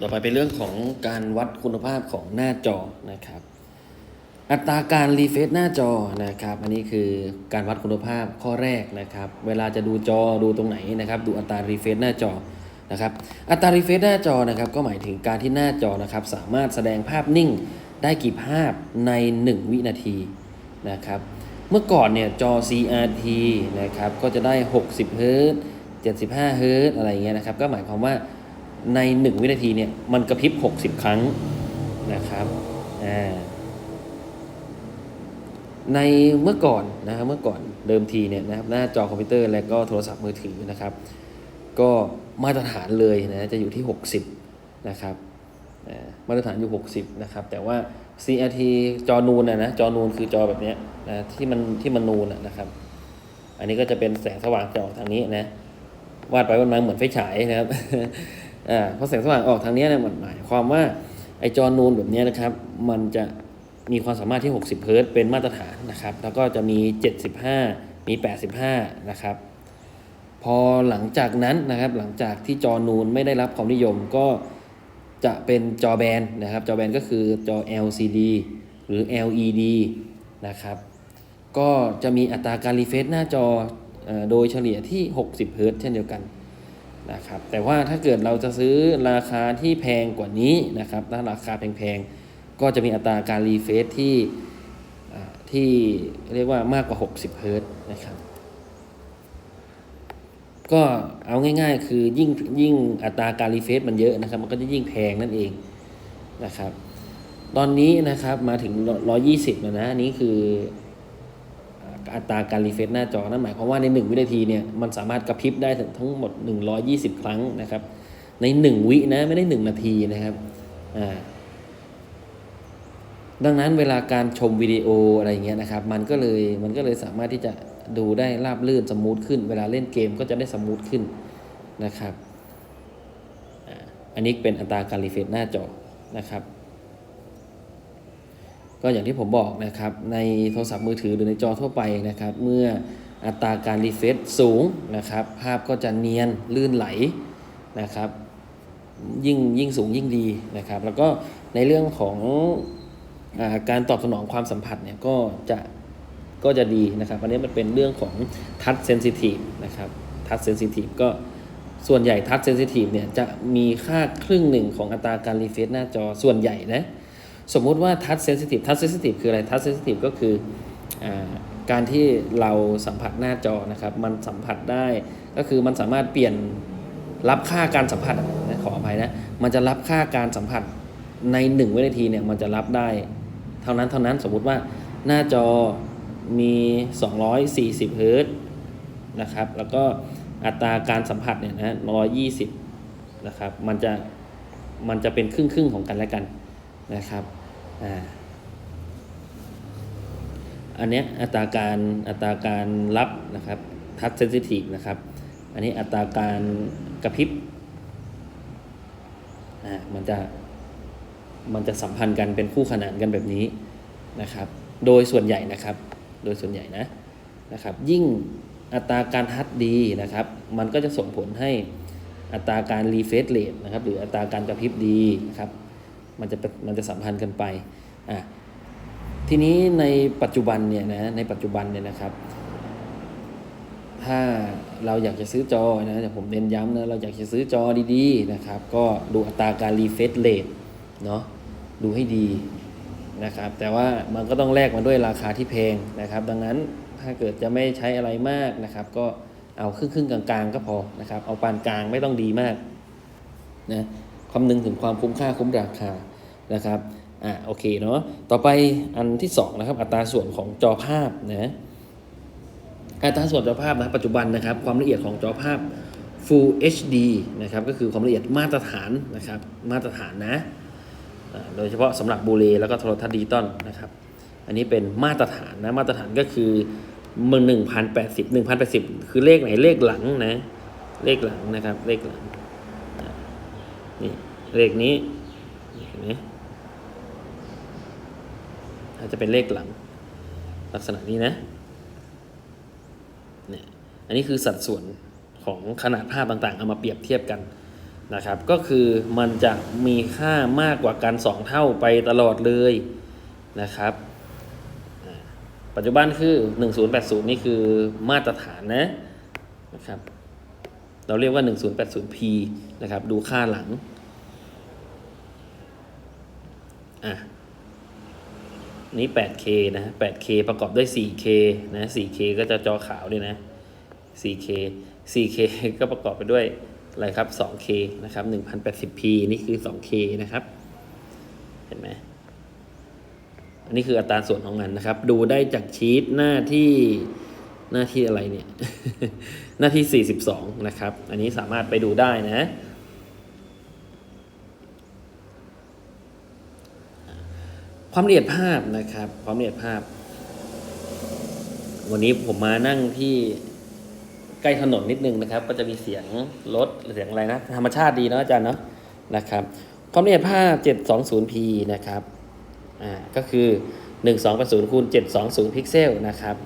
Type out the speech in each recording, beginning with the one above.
ต่อไปเป็นเรื่องของการวัดคุณภาพของหน้าจอนะครับ อัตราการรีเฟรชหน้าจอนะครับ อันนี้คือการวัดคุณภาพข้อแรกนะครับ เวลาจะดูจอดูตรงไหนนะครับ ดูอัตรารีเฟรชหน้าจอนะครับ อัตรารีเฟรชหน้าจอนะครับ ก็หมายถึงการที่หน้าจอนะครับ สามารถแสดงภาพนิ่งได้กี่ภาพใน 1 วินาทีนะครับ เมื่อก่อนเนี่ยจอ CRT นะครับ ก็จะได้ 60เฮิรตซ์75เฮิรตซ์อะไรเงี้ยนะครับ ก็หมายความว่า ใน 1 วินาทีเนี่ยมันกระพริบ 60 ครั้งนะครับในเมื่อก่อนนะครับเมื่อก่อนเดิมทีเนี่ยนะครับหน้าจอคอมพิวเตอร์และก็โทรศัพท์มือถือนะครับ ก็มาตรฐานเลยนะจะอยู่ที่ 60 นะครับมาตรฐานอยู่ 60 นะครับ แต่ว่า CRT จอนูนนะนะจอนูนคือจอแบบนี้นะที่มันที่มันนูนนะครับ อันนี้ก็จะเป็นแสงสว่างจะออกทางนี้นะวาดไปวาดมาเหมือนไฟฉายนะครับ อ่าเพราะแสงสว่างออกทางนี้เนี่ยมันหมายความว่าไอ้จอนูนแบบนี้นะครับ มันจะมีความสามารถที่ 60 เฮิรตซ์เป็นมาตรฐานนะครับ แล้วก็จะมี 75 มี 85 นะครับ พอหลังจากนั้นนะครับ หลังจากที่จอนูนไม่ได้รับความนิยมก็จะเป็นจอแบนนะครับ จอแบนก็คือจอ LCD หรือ LED นะครับ ก็จะมีอัตราการรีเฟรชหน้าจอเออโดยเฉลี่ยที่ 60 เฮิรตซ์เช่นเดียวกัน นะครับแต่ว่าถ้าเกิดเราจะซื้อราคาที่แพงกว่านี้นะครับถ้าราคาแพงๆ ก็จะมีอัตราการรีเฟรชที่ที่เรียกว่ามากกว่า 60 เฮิร์ตนะครับ ก็เอาง่ายๆ คือยิ่งยิ่งอัตราการรีเฟรชมันเยอะนะครับ มันก็จะยิ่งแพงนั่นเองนะครับ ตอนนี้นะครับมาถึง 120 แล้วนะ อันนี้คือ อัตราการรีเฟรชหน้าจอ นั่นหมายความว่าใน 1 วินาทีเนี่ยมันสามารถกระพริบได้ถึงทั้งหมด 120 ครั้งนะครับ ใน 1 วินะไม่ได้ 1 นาทีนะครับอ่าดังนั้นเวลาการชมวิดีโออะไรเงี้ยนะครับ มันก็เลยมันก็เลยสามารถที่จะดูได้ราบลื่นสมูทขึ้น เวลาเล่นเกมก็จะได้สมูทขึ้นนะครับ อันนี้เป็นอัตราการรีเฟรชหน้าจอนะครับ ก็อย่างที่ผมบอกนะครับในโทรศัพท์มือถือหรือในจอทั่วไปนะครับ เมื่ออัตราการรีเฟรชสูงนะครับ ภาพก็จะเนียนลื่นไหลนะครับ ยิ่งยิ่งสูงยิ่งดีนะครับ แล้วก็ในเรื่องของอาการตอบสนองความสัมผัสเนี่ยก็จะก็จะดีนะครับอันนี้มันเป็นเรื่องของทัชเซนซิทีฟนะครับทัชเซนซิทีฟก็ส่วนใหญ่ทัชเซนซิทีฟเนี่ยจะมีค่าครึ่งหนึ่งของอัตราการรีเฟรชหน้าจอส่วนใหญ่นะ สมมุติว่าทัชเซนซิทีฟทัชเซนซิทีฟคืออะไรทัชเซนซิทีฟก็คืออการที่เราสัมผัสหน้าจอนะครับ มันสัมผัสได้ก็คือมันสามารถเปลี่ยนรับค่าการสัมผัสนะขออภัยนะมันจะรับค่าการสัมผัสใน1วินาทีเนี่ยมันจะรับได้ เท่านั้นเท่านั้นสมมุติว่าหน้าจอมี 240เฮิร์ตนะครับ แล้วก็อัตราการสัมผัสเนี่ยนะ120นะครับ มันจะ มันจะเป็นครึ่งครึ่งของกันและกันนะครับ อันนี้อัตราการอัตราการรับนะครับทัชเซนซิทีฟนะครับ อันนี้อัตราการกระพริบอ่ามันจะมันจะสัมพันธ์กันเป็นคู่ขนานกันแบบนี้นะครับ โดยส่วนใหญ่นะครับ โดยส่วนใหญ่นะนะครับ ยิ่งอัตราการทัชดีนะครับ มันก็จะส่งผลให้อัตราการรีเฟรชเรทนะครับ หรืออัตราการกระพริบดีนะครับ มันจะมันจะสัมพันธ์กันไปอะทีนี้ในปัจจุบันเนี่ยนะในปัจจุบันเนี่ยนะครับ ถ้าเราอยากจะซื้อจอนะแต่ผมเน้นย้ำนะเราอยากจะซื้อจอดีๆนะครับ ก็ดูอัตราการรีเฟรชเรทเนาะดูให้ดีนะครับ แต่ว่ามันก็ต้องแลกมาด้วยราคาที่แพงนะครับ ดังนั้นถ้าเกิดจะไม่ใช้อะไรมากนะครับ ก็เอาครึ่งๆกลางๆ ก็พอนะครับ เอาปานกลางไม่ต้องดีมากนะ คำนึงถึงความคุ้มค่าคุ้มราคานะครับอ่าโอเคเนาะต่อไปอันที่สองนะครับอัตราส่วนของจอภาพนะอัตราส่วนจอภาพนะปัจจุบันนะครับความละเอียดของจอภาพ Full HD นะครับก็คือความละเอียดมาตรฐานนะครับมาตรฐานนะโดยเฉพาะสำหรับบูเลแล้วก็โทรทัศน์ดิจิตอลนะครับอันนี้เป็นมาตรฐานนะมาตรฐานก็คือมึงหนึ่งพันแปดสิบหนึ่งพันแปดสิบคือเลขไหนเลขหลังนะเลขหลังนะครับเลขหลัง นี่เลขนี้เห็นไหมอาจจะเป็นเลขหลัง ลักษณะนี้นะเนี่ยอันนี้คือสัดส่วนของขนาดภาพต่างๆ เอามาเปรียบเทียบกันนะครับ ก็คือมันจะมีค่ามากกว่ากัน 2 เท่าไปตลอดเลยนะครับ ปัจจุบันคือ 1080 นี่คือมาตรฐานนะนะครับ เราเรียกว่า 1080p นะครับ ดูค่าหลัง อะ นี่ 8K นะ 8K ประกอบด้วย 4K นะ 4K ก็จะจอขาวด้วยนะ 4K 4K ก็ประกอบไปด้วยอะไรครับ 2K นะครับ 1080p นี่คือ 2K นะครับ เห็นไหมอันนี้คืออัตราส่วนของมันนะครับ ดูได้จากชีตหน้าที่ หน้าที่อะไรเนี่ย หน้าที่ 42 นะครับ อันนี้สามารถไปดูได้นะ ความละเอียดภาพนะครับ ความละเอียดภาพ วันนี้ผมมานั่งที่ใกล้ถนนนิดนึงนะครับ ก็จะมีเสียงรถเสียงอะไรนะ ธรรมชาติดีเนาะอาจารย์เนาะนะครับ ความละเอียดภาพ 720p นะครับ อ่า ก็คือ 1280คูณ720 พิกเซลนะครับ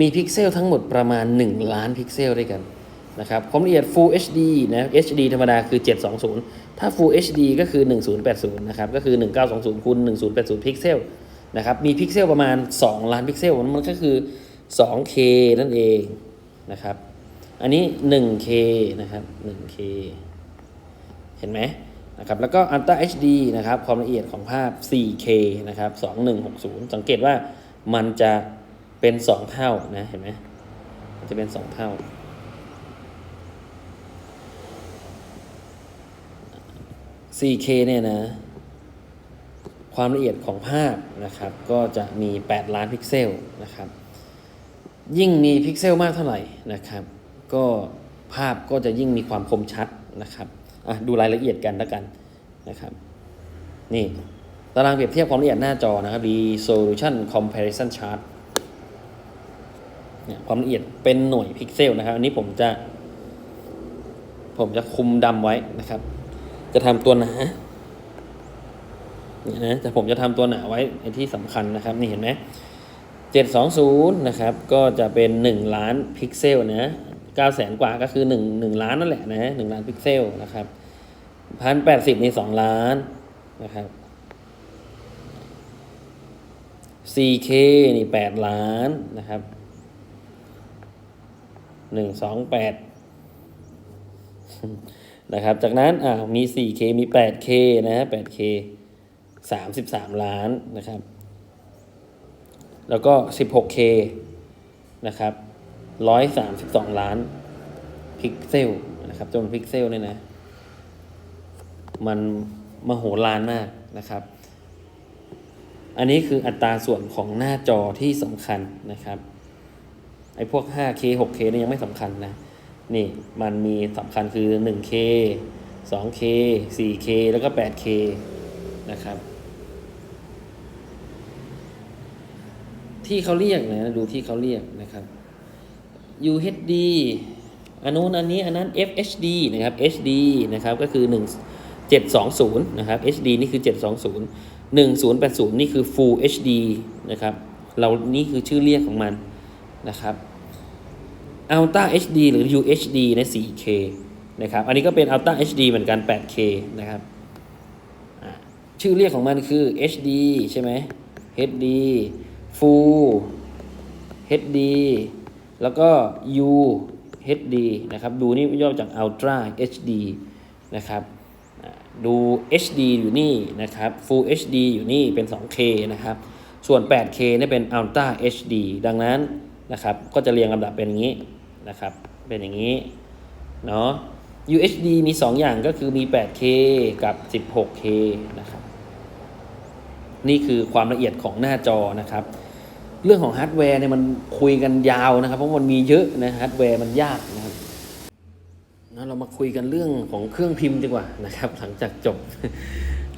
มีพิกเซลทั้งหมดประมาณ 1 ล้านพิกเซลด้วยกันนะครับความละเอียด Full HD นะ HD ธรรมดาคือ 720 ถ้า Full HD ก็คือ 1080 นะครับ ก็คือ 1920คูณ1080 พิกเซลนะครับ มีพิกเซลประมาณ 2 ล้านพิกเซล มันก็คือ 2K นั่นเองนะครับ อันนี้ 1K นะครับ 1K เห็นไหมนะครับ แล้วก็ Ultra HD นะครับ ความละเอียดของภาพ 4K นะครับ 2160 สังเกตว่ามันจะ เป็น2เท่านะเห็นไหมมันจะเป็น2เท่า 4K เนี่ยนะ ความละเอียดของภาพนะครับ ก็จะมี 8 ล้านพิกเซลนะครับ ยิ่งมีพิกเซลมากเท่าไหร่นะครับ ก็ภาพก็จะยิ่งมีความคมชัดนะครับอะดูรายละเอียดกันแล้วกันนะครับ นี่ ตารางเปรียบเทียบความละเอียดหน้าจอนะครับ resolution comparison chart เนี่ยความละเอียดเป็นหน่วยพิกเซลนะครับ อันนี้ผมจะ ผมจะคุมดำไว้นะครับ จะทำตัวหนาเนี่ยนะแต่ผมจะทำตัวหนาไว้ในที่สำคัญนะครับ นี่เห็นไหม720นย์นะครับ ก็จะเป็น1ล้านพิกเซลนะ9แสนกว่าก็คือ1 1ล้านนั่นแหละนะ1ล้านพิกเซลนะครับ1080นี่2ล้านนะครับ 4K นี่ 8 ล้านนะครับ 128นะครับ จากนั้นอ่ามี 4K มี 8K นะ 8K 33 ล้านนะครับ แล้วก็ 16K นะครับ 132 ล้านพิกเซลนะครับจำนวนพิกเซลเนี่ยนะ มันมโหฬารมากนะครับ อันนี้คืออัตราส่วนของหน้าจอที่สำคัญนะครับ ไอ้พวก 5K 6K เนี่ยยังไม่สำคัญนะ นี่มันมีสำคัญคือ 1K 2K 4K แล้วก็ 8K นะครับ ที่เขาเรียกนะ ดูที่เขาเรียกนะครับ UHD อันนู้นอันนี้อันนั้น FHD นะครับ HD นะครับก็คือ 1 720 นะครับ HD นี่คือ 720 1080 นี่คือ Full HD นะครับ เรานี่คือชื่อเรียกของมัน นะครับ Ultra HD หรือ UHD ใน 4K นะครับ อันนี้ก็เป็น Ultra HD เหมือนกัน 8K นะครับ ชื่อเรียกของมันคือ HD ใช่ไหม HD Full HD แล้วก็ U HD นะครับ ดูนี่ย่อจาก Ultra HD นะครับดู HD อยู่นี่นะครับ Full HD อยู่นี่เป็น 2K นะครับ ส่วน 8K เนี่ยเป็น Ultra HD ดังนั้น นะครับ ก็จะเรียงลำดับเป็นอย่างนี้นะครับ เป็นอย่างนี้เนาะ UHD มี 2 อย่างก็คือมี 8K กับ 16K นะครับ นี่คือความละเอียดของหน้าจอนะครับ เรื่องของฮาร์ดแวร์เนี่ยมันคุยกันยาวนะครับ เพราะมันมีเยอะนะฮาร์ดแวร์มันยากนะครับนะเรามาคุยกันเรื่องของเครื่องพิมพ์ดีกว่านะครับ หลังจากจบ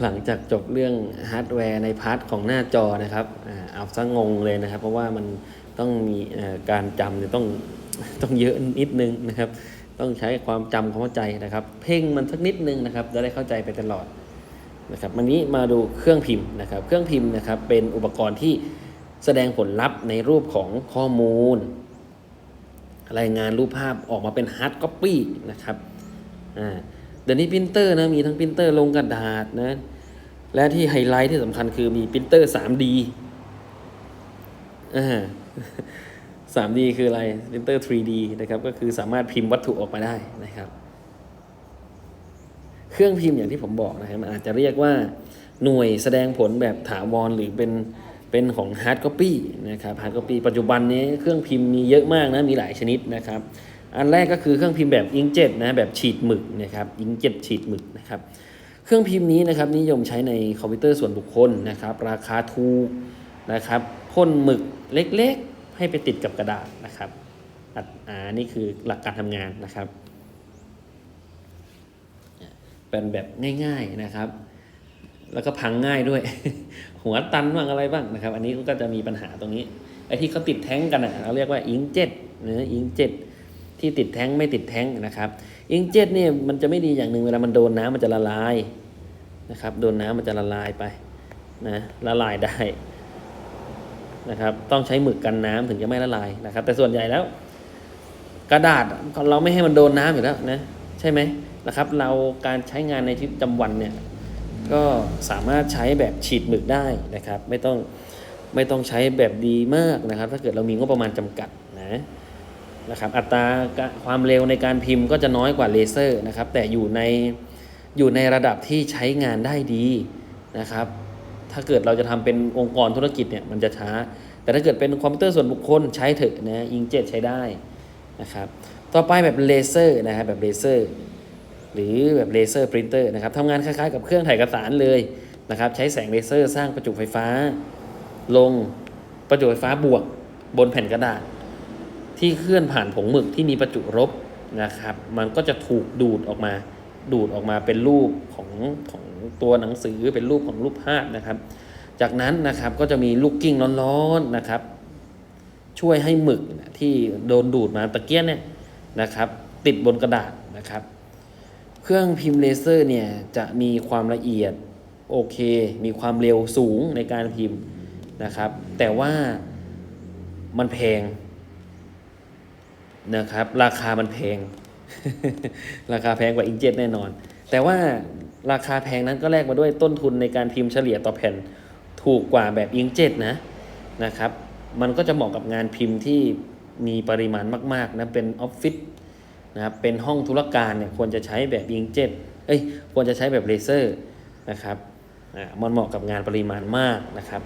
หลังจากจบเรื่องฮาร์ดแวร์ในพาร์ทของหน้าจอนะครับอ่าเอาซะงงเลยนะครับ เพราะว่ามัน ต้องมีการจำเนี่ยต้องต้องเยอะนิดนึงนะครับ ต้องใช้ความจำความเข้าใจนะครับ เพ่งมันสักนิดนึงนะครับ จะได้เข้าใจไปตลอดนะครับวันนี้มาดูเครื่องพิมพ์นะครับ เครื่องพิมพ์นะครับเป็นอุปกรณ์ที่แสดงผลลัพธ์ในรูปของข้อมูล รายงานรูปภาพออกมาเป็นฮาร์ดค o อปปี้นะครับอ่าเดี๋ยวนี้ปรินเตอร์นะมีทั้งปรินเตอร์ลงกระดาษนะและที่ไฮไลท์ที่สำคัญคือมีปรินเตอร์ 3D 3D คืออะไรปรินเตอร์ 3D นะครับ ก็คือสามารถพิมพ์วัตถุออกมาได้นะครับ เครื่องพิมพ์อย่างที่ผมบอกนะครับมันอาจจะเรียกว่าหน่วยแสดงผลแบบถาวรหรือเป็นเป็นของ hard copy นะครับ hard copy ปัจจุบันนี้เครื่องพิมพ์มีเยอะมากนะ มีหลายชนิดนะครับ อันแรกก็คือเครื่องพิมพ์แบบอิงเจ็ตนะ แบบฉีดหมึกนะครับ อิงเจ็ตฉีดหมึกนะครับ เครื่องพิมพ์นี้นะครับนิยมใช้ในคอมพิวเตอร์ส่วนบุคคลนะครับ ราคาถูกนะครับพ่นหมึก เล็กๆ ให้ไปติดกับกระดาษนะครับอะอ่านี่คือหลักการทำงานนะครับ เป็นแบบง่าย ๆนะครับ แล้วก็พังง่ายด้วย หัวตันบ้างอะไรบ้างนะครับ อันนี้ก็จะมีปัญหาตรงนี้ไอ้ที่เขาติดแท้งกันอะเราเรียกว่าอิงเจ็ตนะอิงเจ็ตที่ติดแท้งไม่ติดแท้งนะครับ อิงเจ็ตเนี่ยมันจะไม่ดีอย่างหนึ่งเวลามันโดนน้ำมันจะละลายนะครับ โดนน้ำมันจะละลายไปนะละลายได้ นะครับ ต้องใช้หมึกกันน้ำถึงจะไม่ละลายนะครับ แต่ส่วนใหญ่แล้ว กระดาษเราไม่ให้มันโดนน้ำอยู่แล้วนะใช่ไหมนะครับ เราการใช้งานในชีวิตประจำวันเนี่ยก็สามารถใช้แบบฉีดหมึกได้นะครับ ไม่ต้องไม่ต้องใช้แบบดีมากนะครับ ถ้าเกิดเรามีงบประมาณจำกัดนะนะครับ อัตราความเร็วในการพิมพ์ก็จะน้อยกว่าเลเซอร์นะครับ แต่อยู่ในอยู่ในระดับที่ใช้งานได้ดีนะครับ ถ้าเกิดเราจะทำเป็นองค์กรธุรกิจเนี่ยมันจะช้า แต่ถ้าเกิดเป็นคอมพิวเตอร์ส่วนบุคคลใช้เถอะนะอิงเจ็ตใช้ได้นะครับต่อไปแบบเลเซอร์นะครับแบบเลเซอร์หรือแบบเลเซอร์ปรินเตอร์นะครับทำงานคล้ายๆกับเครื่องถ่ายเอกสารเลยนะครับใช้แสงเลเซอร์สร้างประจุไฟฟ้า ลงประจุไฟฟ้าบวกบนแผ่นกระดาษ ที่เคลื่อนผ่านผงหมึกที่มีประจุลบนะครับ มันก็จะถูกดูดออกมา ดูดออกมาเป็นรูปของของตัวหนังสือเป็นรูปของรูปภาพนะครับ จากนั้นนะครับก็จะมีลูกกิ้งร้อนๆนะครับ ช่วยให้หมึกที่โดนดูดมาตะเกียนเนี่ยนะครับ ติดบนกระดาษนะครับ เครื่องพิมพ์เลเซอร์เนี่ยจะมีความละเอียดโอเค มีความเร็วสูงในการพิมพ์นะครับ แต่ว่ามันแพงนะครับ ราคามันแพง ราคาแพงกว่าอิงเจ็ตแน่นอน แต่ว่าราคาแพงนั้นก็แลกมาด้วยต้นทุนในการพิมพ์เฉลี่ยต่อแผ่นถูกกว่าแบบอิงเจ็ตนะนะครับ มันก็จะเหมาะกับงานพิมพ์ที่มีปริมาณมากๆนะเป็นออฟฟิศนะครับเป็นห้องธุรการเนี่ยควรจะใช้แบบยิงเจ็ตเอ้ยควรจะใช้แบบเลเซอร์นะครับมันเหมาะกับงานปริมาณมากนะครับ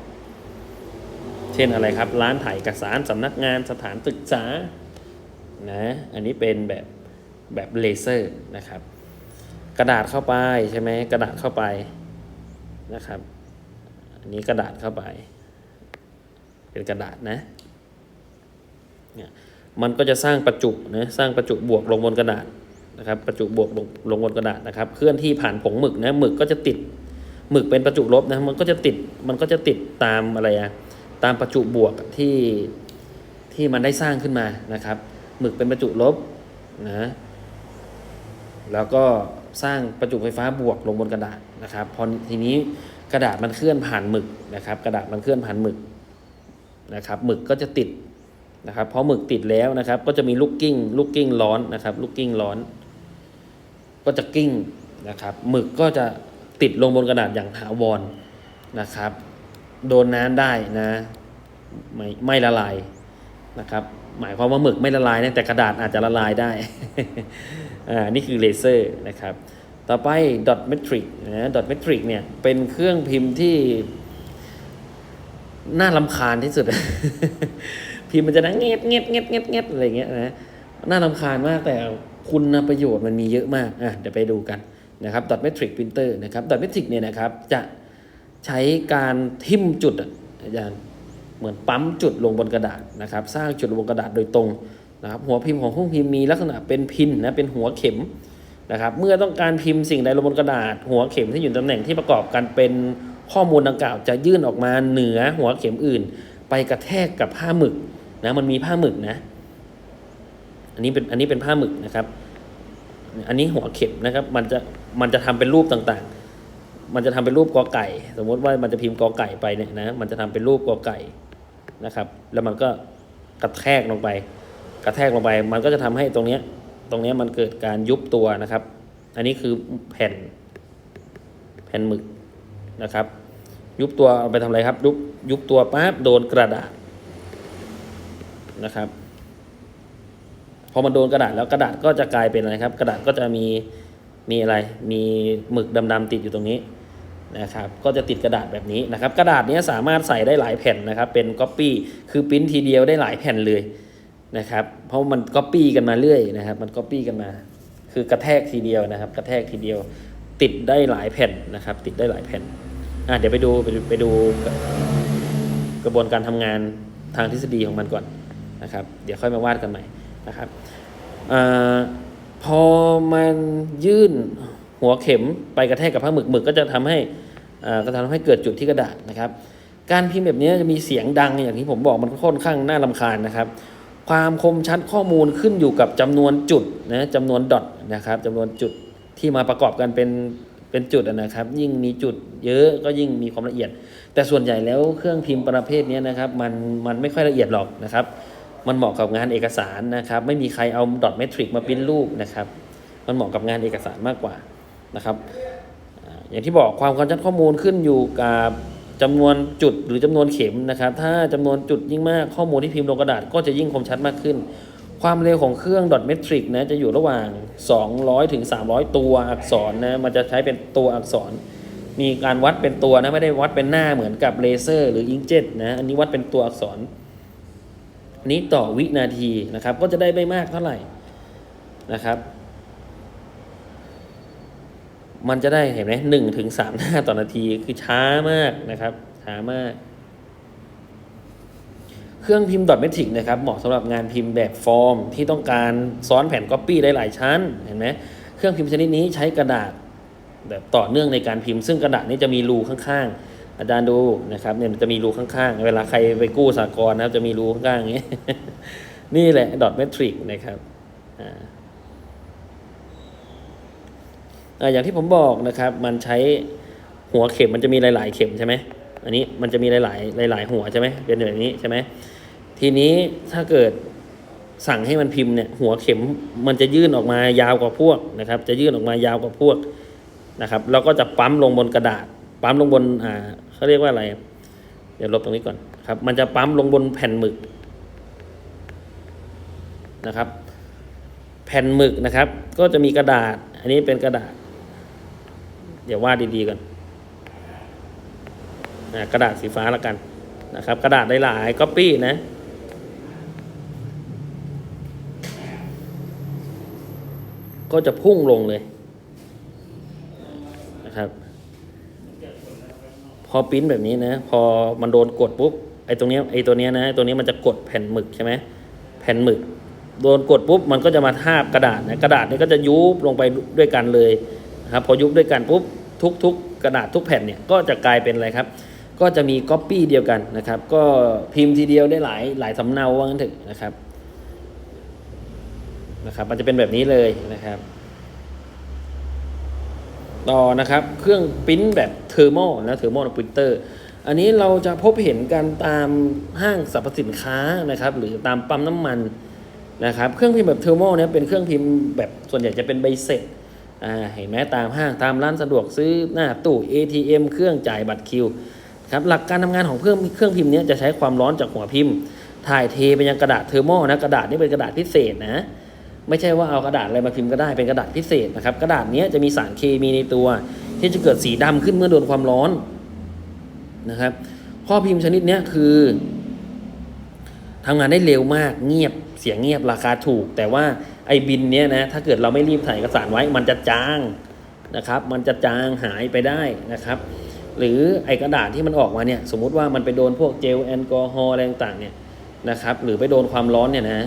เช่นอะไรครับ ร้านถ่ายเอกสารสำนักงานสถานศึกษานะอันนี้เป็นแบบ แบบเลเซอร์นะครับ กระดาษเข้าไปใช่ไหมกระดาษเข้าไปนะครับอันนี้กระดาษเข้าไป เป็นกระดาษนะเนี่ยมันก็จะสร้างประจุนะสร้างประจุบวกลงบนกระดาษนะครับประจุบวกลงลงบนกระดาษนะครับ เคลื่อนที่ผ่านผงหมึกนะหมึกก็จะติดหมึกเป็นประจุลบนะมันก็จะติดมันก็จะติดตามอะไรอะตามประจุบวกที่ที่มันได้สร้างขึ้นมานะครับ หมึกเป็นประจุลบนะ แล้วก็สร้างประจุไฟฟ้าบวกลงบนกระดาษนะครับพอทีนี้กระดาษมันเคลื่อนผ่านหมึกนะครับ กระดาษมันเคลื่อนผ่านหมึกนะครับหมึกก็จะติดนะครับพอหมึกติดแล้วนะครับ ก็จะมีลูกกิ้งลูกกิ้งร้อนนะครับ ลูกกิ้งร้อน ก็จะกิ้งนะครับหมึกก็จะติดลงบนกระดาษอย่างถาวรนะครับ โดนน้ำได้นะไม่ไม่ละลายนะครับ หมายความว่าหมึกไม่ละลายนะแต่กระดาษอาจจะละลายได้ อ่านี่คือเลเซอร์นะครับ ต่อไป dot metric นะ dot metric เนี่ยเป็นเครื่องพิมพ์ที่ น่าลำคาญที่สุด พิมพ์มันจะดังเงียบเงียบเงียบเงียบเงียบอะไรเงี้ยนะน่าลำคาญมากแต่คุณประโยชน์มันมีเยอะมากอะเดี๋ยวไปดูกันนะครับ dot metric printer นะครับ dot metric เนี่ยนะครับจะใช้การทิมจุดอะอาจารย์เหมือนปั๊มจุดลงบนกระดาษนะครับ สร้างจุดลงบนกระดาษโดยตรง นะครับหัวพิมพ์ของเครื่องพิมพ์มีลักษณะเป็นพินนะเป็นหัวเข็มนะครับเมื่อต้องการพิมพ์สิ่งใดลงบนกระดาษ หัวเข็มที่อยู่ตำแหน่งที่ประกอบกันเป็นข้อมูลดังกล่าว จะยื่นออกมาเหนือหัวเข็มอื่น ไปกระแทกกับผ้าหมึกนะมันมีผ้าหมึกนะ อันนี้เป็นอันนี้เป็นผ้าหมึกนะครับ อันนี้หัวเข็มนะครับ มันจะมันจะทำเป็นรูปต่างๆ มันจะทำเป็นรูปกอไก่ สมมติว่ามันจะพิมพ์กอไก่ไปเนี่ยนะมันจะทำเป็นรูปกอไก่นะครับ แล้วมันก็กระแทกลงไป ระแทกลงไป มันก็จะทำให้ตรงเนี้ยตรงเนี้ยมันเกิดการยุบตัวนะครับ อันนี้คือแผ่น แผ่นหมึกนะครับ ยุบตัวเอาไปทำอะไรครับ ยุบยุบตัวปั๊บโดนกระดาษนะครับพอมันโดนกระดาษแล้วกระดาษก็จะกลายเป็นอะไรครับ กระดาษก็จะมีมีอะไร มีหมึกดำๆติดอยู่ตรงนี้นะครับ ก็จะติดกระดาษแบบนี้นะครับ กระดาษนี้สามารถใส่ได้หลายแผ่นนะครับ เป็นก๊อปปี้คือปริ้นทีเดียวได้หลายแผ่นเลย นะครับ เพราะมันก๊อปปี้กันมาเรื่อยนะครับ มันก๊อปปี้กันมา คือกระแทกทีเดียวนะครับ กระแทกทีเดียว ติดได้หลายแผ่นนะครับ ติดได้หลายแผ่นอะเดี๋ยวไปดูไปดูไปดูกระบวนการทำงานทางทฤษฎีของมันก่อนนะครับ เดี๋ยวค่อยมาวาดกันใหม่นะครับอพอมันยื่นหัวเข็มไปกระแทกกับผ้าหมึกหมึกก็จะทำให้อ่าก็ทำให้เกิดจุดที่กระดาษนะครับ การพิมพ์แบบนี้จะมีเสียงดังอย่างที่ผมบอกมันค่อนข้างน่ารำคาญนะครับ ความคมชัดข้อมูลขึ้นอยู่กับจำนวนจุดนะจำนวนดอทนะครับจำนวนจุดที่มาประกอบกันเป็นเป็นจุดนะครับ ยิ่งมีจุดเยอะก็ยิ่งมีความละเอียด แต่ส่วนใหญ่แล้วเครื่องพิมพ์ประเภทนี้นะครับมันมันไม่ค่อยละเอียดหรอกนะครับ มันเหมาะกับงานเอกสารนะครับ ไม่มีใครเอาดอทเมทริกมาปริ้นรูปนะครับ มันเหมาะกับงานเอกสารมากกว่านะครับอ่าอย่างที่บอกความคมชัดข้อมูลขึ้นอยู่กับ จำนวนจุดหรือจำนวนเข็มนะครับ ถ้าจำนวนจุดยิ่งมากข้อมูลที่พิมพ์ลงกระดาษก็จะยิ่งคมชัดมากขึ้น ความเร็วของเครื่องดอทเมทริกนะจะอยู่ระหว่าง 200ถึง300 ตัวอักษรนะมันจะใช้เป็นตัวอักษร มีการวัดเป็นตัวนะไม่ได้วัดเป็นหน้าเหมือนกับเลเซอร์หรืออิงเจ็ตนะอันนี้วัดเป็นตัวอักษร นี้ต่อวินาทีนะครับก็จะได้ไม่มากเท่าไหร่นะครับ มันจะได้เห็นไหมหนึ่งถึงสามหน้าต่อนาทีคือช้ามากนะครับ ช้ามาก เครื่องพิมพ์ดอทเมทริกนะครับ เหมาะสำหรับงานพิมพ์แบบฟอร์ม ที่ต้องการซ้อนแผ่นก๊อปปี้ได้หลายชั้น เห็นไหมเครื่องพิมพ์ชนิดนี้ใช้กระดาษแบบต่อเนื่องในการพิมพ์ ซึ่งกระดาษนี้จะมีรูข้างๆ อาจารย์ดูนะครับเนี่ยจะมีรูข้างๆ เวลาใครไปกู้สากลนะครับ จะมีรูข้างๆอย่างนี้ นี่แหละดอทเมทริกนะครับอ่า อย่างที่ผมบอกนะครับ มันใช้หัวเข็มมันจะมีหลาย ๆ เข็มใช่ไหมอันนี้มันจะมีหลาย ๆ หลาย ๆ หัวใช่ไหมเป็นแบบนี้ใช่ไหมทีนี้ถ้าเกิดสั่งให้มันพิมพ์เนี่ยหัวเข็มมันจะยื่นออกมายาวกว่าพวกนะครับ จะยื่นออกมายาวกว่าพวกนะครับแล้วก็จะปั๊มลงบนกระดาษ ปั๊มลงบนอ่าเขาเรียกว่าอะไร เดี๋ยวลบตรงนี้ก่อนครับ มันจะปั๊มลงบนแผ่นหมึกนะครับ แผ่นหมึกนะครับ ก็จะมีกระดาษ อันนี้เป็นกระดาษ เดี๋ยววาดดีๆก่อนอ่ากระดาษสีฟ้าล้วกันนะครับ กระดาษหลายๆก๊อปปี้นะก็จะพุ่งลงเลยนะครับ พอปิ้นแบบนี้นะ พอมันโดนกดปุ๊บไอ้ตรงเนี้ยไอ้ตัวเนี้ยนะตัวนี้มันจะกดแผ่นหมึกใช่ไหมแผ่นหมึก โดนกดปุ๊บมันก็จะมาทาบกระดาษนะกระดาษนี่ก็จะยุบลงไปด้วยกันเลยนะครับ พอยุบด้วยกันปุ๊บ ทุกทุกกระดาษทุกแผ่นเนี่ยก็จะกลายเป็นอะไรครับ ก็จะมีก๊อปปี้เดียวกันนะครับ ก็พิมพ์ทีเดียวได้หลายหลายสำเนาว่างั้นเถอะนะครับนะครับ มันจะเป็นแบบนี้เลยนะครับ ต่อนะครับ เครื่องปริ้นแบบเทอร์โมนะเทอร์โมปรินเตอร์อันนี้เราจะพบเห็นกันตามห้างสรรพสินค้านะครับ หรือตามปั๊มน้ำมันนะครับ เครื่องพิมพ์แบบเทอร์โมเนี่ยเป็นเครื่องพิมพ์แบบส่วนใหญ่จะเป็นใบเสร็จ เห็นไหมตามห้างตามร้านสะดวกซื้อหน้าตู้ ATM เครื่องจ่ายบัตรคิวครับหลักการทำงานของเครื่องเครื่องพิมพ์นี้จะใช้ความร้อนจากหัวพิมพ์ ถ่ายเทไปยังกระดาษเทอร์โมนะกระดาษนี่เป็นกระดาษพิเศษนะ ไม่ใช่ว่าเอากระดาษอะไรมาพิมพ์ก็ได้เป็นกระดาษพิเศษนะครับ กระดาษนี้จะมีสารเคมีในตัว ที่จะเกิดสีดำขึ้นเมื่อโดนความร้อนนะครับ ข้อพิมพ์ชนิดนี้คือทำงานได้เร็วมากเงียบเสียงเงียบราคาถูก แต่ว่า ไอ้บินเนี้ยนะถ้าเกิดเราไม่รีบถ่ายเอกสารไว้ มันจะจางนะครับ มันจะจางหายไปได้นะครับ หรือไอ้กระดาษที่มันออกมาเนี่ยสมมุติว่ามันไปโดนพวกเจลแอลกอฮอล์อะไรต่างๆเนี่ยนะครับ หรือไปโดนความร้อนเนี่ยนะ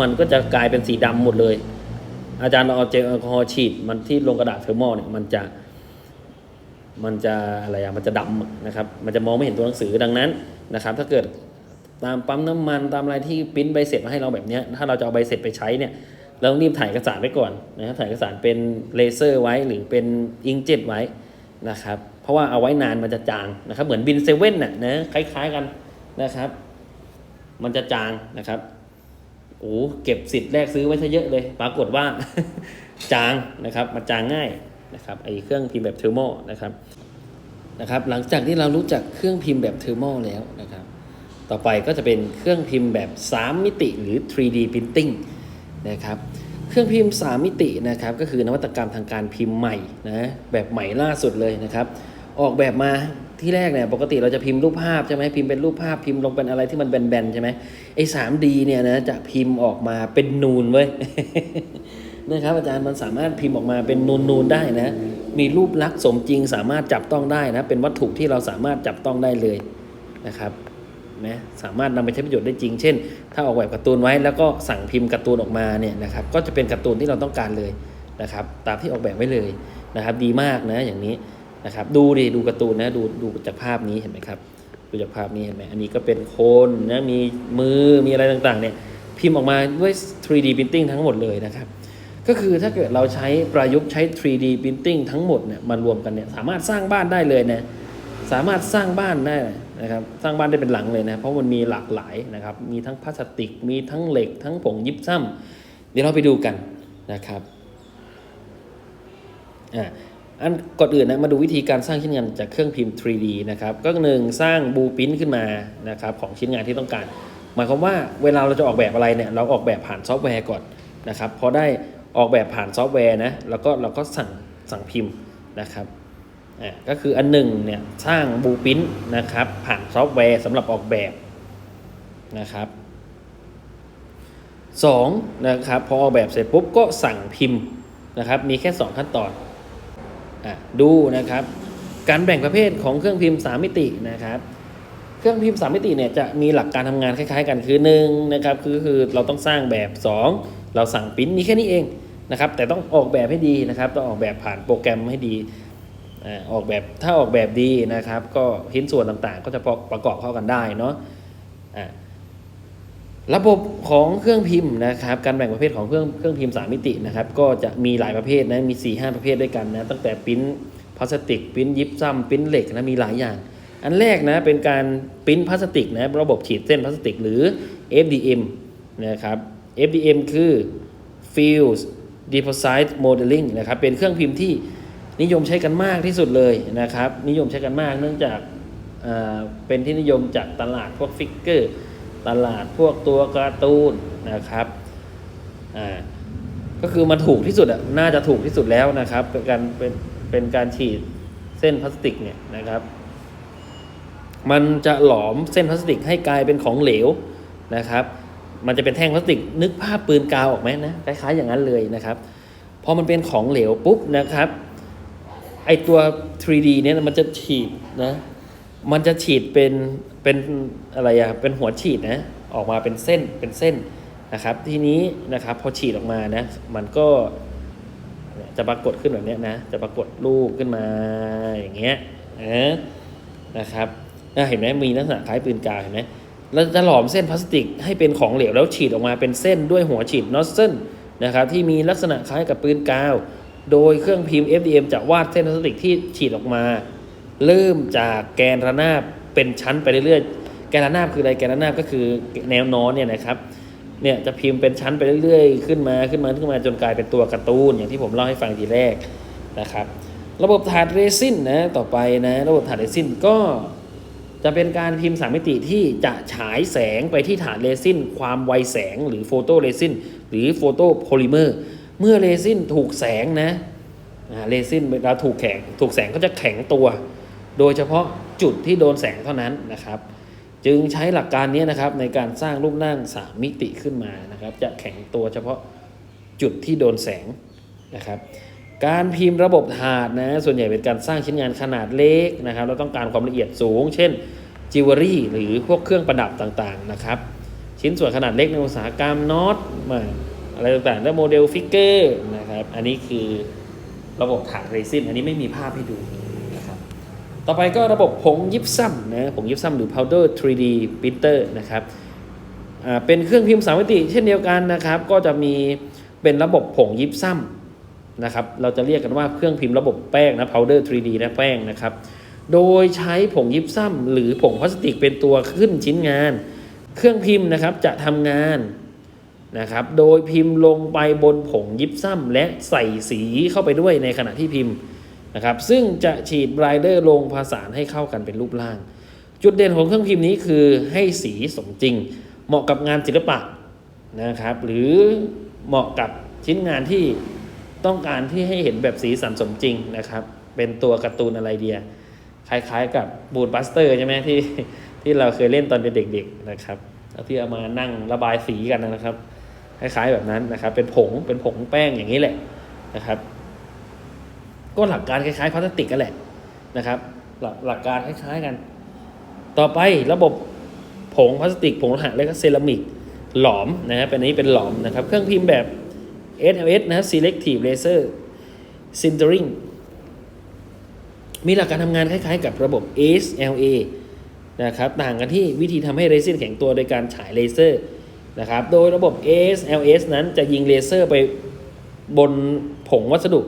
มันก็จะกลายเป็นสีดำหมดเลย อาจารย์เราเอาเจลแอลกอฮอล์ฉีดมันที่ลงกระดาษเทอร์โมเนี่ยมันจะมันจะอะไรอะมันจะดำนะครับ มันจะมองไม่เห็นตัวหนังสือดังนั้นนะครับ ถ้าเกิดตามปั๊มน้ำมันตามอะไรที่ปิ้นใบเสร็จมาให้เราแบบนี้ถ้าเราจะเอาใบเสร็จไปใช้เนี่ย เราต้องรีบถ่ายเอกสารไว้ก่อนนะครับถ่ายเอกสารเป็นเลเซอร์ไว้หรือเป็นอิงเจ็ตไว้นะครับเพราะว่าเอาไว้นานมันจะจางนะครับ เหมือนบินเซเว่นน่ะนะคล้ายๆกันนะครับ มันจะจางนะครับโอ้เก็บสิทธิ์แรกซื้อไว้ซะเยอะเลย ปรากฏว่าจางนะครับมันจางง่ายนะครับไอเครื่องพิมพ์แบบเทอร์โมนะครับนะครับ หลังจากที่เรารู้จักเครื่องพิมพ์แบบเทอร์โมแล้วนะครับ ต่อไปก็จะเป็นเครื่องพิมพ์แบบ 3 มิติหรือ 3D Printing นะครับเครื่องพิมพ์ 3 มิตินะครับก็คือนวัตกรรมทางการพิมพ์ใหม่นะแบบใหม่ล่าสุดเลยนะครับออกแบบมาที่แรกเนี่ยปกติเราจะพิมพ์รูปภาพใช่ไหมพิมพ์เป็นรูปภาพพิมพ์ลงเป็นอะไรที่มันแบนๆใช่ไหมไอ้ 3D เนี่ยนะจะพิมพ์ออกมาเป็นนูนเว้ยนะครับอาจารย์มันสามารถพิมพ์ออกมาเป็นนูนๆได้นะมีรูปลักษณ์สมจริงสามารถจับต้องได้นะเป็นวัตถุที่เราสามารถจับต้องได้เลยนะครับ นะสามารถนำไปใช้ประโยชน์ได้จริง เช่น ถ้าออกแบบการ์ตูนไว้แล้วก็สั่งพิมพ์การ์ตูนออกมาเนี่ยนะครับก็จะเป็นการ์ตูนที่เราต้องการเลยนะครับตามที่ออกแบบไว้เลยนะครับ ดีมากนะอย่างนี้นะครับ ดูดิดูการ์ตูนนะดูดูจากภาพนี้เห็นไหมครับดูจากภาพนี้เห็นไหมอันนี้ก็เป็นคนนะมีมือมีอะไรต่างๆเนี่ยพิมพ์ออกมาด้วย 3D printing ทั้งหมดเลยนะครับก็คือถ้าเกิดเราใช้ประยุกต์ใช้ 3D printing ทั้งหมดเนี่ยมารวมกันเนี่ยสามารถสร้างบ้านได้เลยนะ สามารถสร้างบ้านได้นะครับ สร้างบ้านได้เป็นหลังเลยนะ เพราะมันมีหลากหลายนะครับ มีทั้งพลาสติก มีทั้งเหล็ก ทั้งผงยิบซ้ำเดี๋ยวเราไปดูกันนะครับอ่าอันก่อนอื่นนะมาดูวิธีการสร้างชิ้นงานจากเครื่องพิมพ์ 3D นะครับ ก็หนึ่งสร้างบูปินขึ้นมานะครับของชิ้นงานที่ต้องการ หมายความว่าเวลาเราจะออกแบบอะไรเนี่ยเราออกแบบผ่านซอฟต์แวร์ก่อนนะครับพอได้ออกแบบผ่านซอฟต์แวร์นะแล้วก็เราก็สั่งสั่งพิมพ์นะครับ ก็คืออันหนึ่งเนี่ยสร้างบูปินนะครับผ่านซอฟต์แวร์สำหรับออกแบบนะครับสองนะครับพอออกแบบเสร็จปุ๊บก็สั่งพิมพ์นะครับมีแค่ 2 ขั้นตอนอดูนะครับการแบ่งประเภทของเครื่องพิมพ์ 3 มิตินะครับเครื่องพิมพ์ 3 มิติเนี่ยจะมีหลักการทำงานคล้ายๆกันคือ1นะครับคือคือเราต้องสร้างแบบ 2 เราสั่งปริ้นมีแค่นี้เองนะครับแต่ต้องออกแบบให้ดีนะครับต้องออกแบบผ่านโปรแกรมให้ดี ออกแบบถ้าออกแบบดีนะครับ ก็ชิ้นส่วนต่างๆ ก็จะประกอบเข้ากันได้เนาะระบบของเครื่องพิมพ์นะครับ การแบ่งประเภทของเครื่องเครื่องพิมพ์3มิตินะครับ ก็จะมีหลายประเภทนะมี4-5ประเภทด้วยกันนะตั้งแต่ปริ้นพลาสติกปริ้นยิบซ้ำปริ้นเหล็กนะมีหลายอย่าง อันแรกนะเป็นการปริ้นพลาสติกนะระบบฉีดเส้นพลาสติก หรือ FDM นะครับ FDM คือ Field Deposit Modeling นะครับเป็นเครื่องพิมพ์ที่ นิยมใช้กันมากที่สุดเลยนะครับ นิยมใช้กันมากเนื่องจากเป็นที่นิยมจากตลาดพวกฟิกเกอร์ ตลาดพวกตัวการ์ตูนนะครับก็คือมันถูกที่สุดอะน่าจะถูกที่สุดแล้วนะครับ เป็นการเป็นเป็นการฉีดเส้นพลาสติกเนี่ยนะครับ มันจะหลอมเส้นพลาสติกให้กลายเป็นของเหลวนะครับ มันจะเป็นแท่งพลาสติกนึกภาพปืนกาวออกไหมนะคล้ายๆอย่างนั้นเลยนะครับพอมันเป็นของเหลวปุ๊บนะครับ ไอตัว 3D เนี่ยมันจะฉีดนะ มันจะฉีดเป็นเป็นอะไรอะเป็นหัวฉีดนะ ออกมาเป็นเส้นเป็นเส้นนะครับ ทีนี้นะครับพอฉีดออกมานะ มันก็จะปรากฏขึ้นแบบนี้นะ จะปรากฏรูปขึ้นมาอย่างเงี้ยนะนะครับอะเห็นไหมมีลักษณะคล้ายปืนกาวเห็นไหมเราจะหลอมเส้นพลาสติกให้เป็นของเหลวแล้วฉีดออกมาเป็นเส้นด้วยหัวฉีดนอสเซนนะครับที่มีลักษณะคล้ายกับปืนกาว โดยเครื่องพิมพ์ FDM จะวาดเส้นพลาสติกที่ฉีดออกมา เริ่มจากแกนระนาบเป็นชั้นไปเรื่อยๆ แกนระนาบคืออะไร แกนระนาบก็คือแนวนอนเนี่ยนะครับ เนี่ยจะพิมพ์เป็นชั้นไปเรื่อยๆ ขึ้นมาขึ้นมาขึ้นมาจนกลายเป็นตัวการ์ตูนอย่างที่ผมเล่าให้ฟังทีแรกนะครับ ระบบถาดเรซินนะต่อไปนะระบบถาดเรซินก็จะเป็นการพิมพ์สามมิติที่จะฉายแสงไปที่ถาดเรซินความไวแสงหรือโฟโตเรซินหรือโฟโตโพลิเมอร์ เมื่อเรซินถูกแสงนะเรซินเวลาถูกแข็งถูกแสงก็จะแข็งตัว โดยเฉพาะจุดที่โดนแสงเท่านั้นนะครับ จึงใช้หลักการนี้นะครับในการสร้างรูปร่างสามมิติขึ้นมานะครับ จะแข็งตัวเฉพาะจุดที่โดนแสงนะครับ การพิมพ์ระบบถาดนะส่วนใหญ่เป็นการสร้างชิ้นงานขนาดเล็กนะครับเราต้องการความละเอียดสูง เช่นจิวเวลรี่หรือพวกเครื่องประดับต่างๆนะครับ ชิ้นส่วนขนาดเล็กในอุตสาหกรรมน็อตมา อะไรต่างๆ และโมเดลฟิกเกอร์นะครับ อันนี้คือระบบถาดเรซิน อันนี้ไม่มีภาพให้ดูนะครับ ต่อไปก็ระบบผงยิบซ้ำนะผงยิบซ้ำหรือ powder 3D printer นะครับเป็นเครื่องพิมพ์สามมิติเช่นเดียวกันนะครับ ก็จะมีเป็นระบบผงยิบซ้ำนะครับ เราจะเรียกกันว่าเครื่องพิมพ์ระบบแป้งนะ powder 3D นะแป้งนะครับ โดยใช้ผงยิบซ้ำหรือผงพลาสติกเป็นตัวขึ้นชิ้นงาน เครื่องพิมพ์นะครับจะทำงาน นะครับ โดยพิมพ์ลงไปบนผงยิปซัมและใส่สีเข้าไปด้วยในขณะที่พิมพ์นะครับ ซึ่งจะฉีดไบรเดอร์ลงผสานให้เข้ากันเป็นรูปร่าง จุดเด่นของเครื่องพิมพ์นี้คือให้สีสมจริง เหมาะกับงานศิลปะนะครับ หรือเหมาะกับชิ้นงานที่ต้องการที่ให้เห็นแบบสีสันสมจริงนะครับ เป็นตัวการ์ตูนอะไรเดีย คล้ายๆกับบูดบัสเตอร์ใช่ไหมที่ที่เราเคยเล่นตอนเป็นเด็กๆนะครับที่เอามานั่งระบายสีกันนะครับ คล้ายๆแบบนั้นนะครับ เป็นผงเป็นผงแป้งอย่างนี้แหละนะครับ ก็หลักการคล้ายๆพลาสติกกันแหละนะครับหลักหลักการคล้ายๆกัน ต่อไประบบผงพลาสติกผงโลหะและก็เซรามิกหลอมนะครับเป็นอันนี้เป็นหลอมนะครับ เครื่องพิมพ์แบบ SLS นะครับ Selective Laser Sintering มีหลักการทำงานคล้ายๆกับระบบ SLA นะครับ ต่างกันที่วิธีทำให้เรซินแข็งตัวโดยการฉายเลเซอร์ นะครับ โดยระบบ SLS นั้นจะยิงเลเซอร์ไปบนผงวัสดุ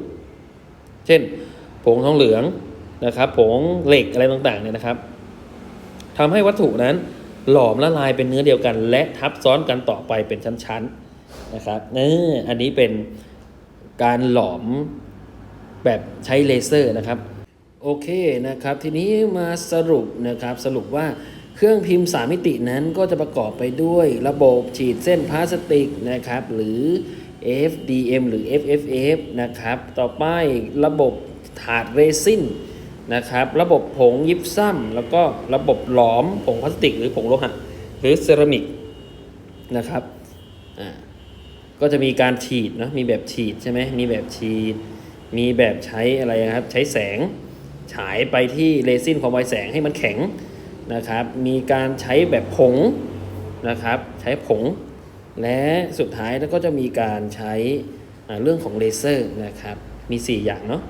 เช่น ผงทองเหลืองนะครับ ผงเหล็กอะไรต่างๆเนี่ยนะครับทำให้วัตถุนั้นหลอมละลายเป็นเนื้อเดียวกัน และทับซ้อนกันต่อไปเป็นชั้นๆนะครับเอออันนี้เป็นการหลอมแบบใช้เลเซอร์นะครับ โอเคนะครับ ทีนี้มาสรุปนะครับสรุปว่า เครื่องพิมพ์สามมิตินั้นก็จะประกอบไปด้วยระบบฉีดเส้นพลาสติกนะครับ หรือ FDM หรือ FFF นะครับ ต่อไประบบถาดเรซินนะครับ ระบบผงยิปซัมแล้วก็ระบบหลอมผงพลาสติก หรือผงโลหะหรือเซรามิกนะครับอ่าก็จะมีการฉีดเนะมีแบบฉีดใช่ไหมมีแบบฉีด มีแบบใช้อะไรนะครับ ใช้แสงฉายไปที่เรซินความไวแสงให้มันแข็ง นะครับ มีการใช้แบบผงนะครับ ใช้ผง และสุดท้ายแล้วก็จะมีการใช้เรื่องของเลเซอร์นะครับ มี 4 อย่างเนาะ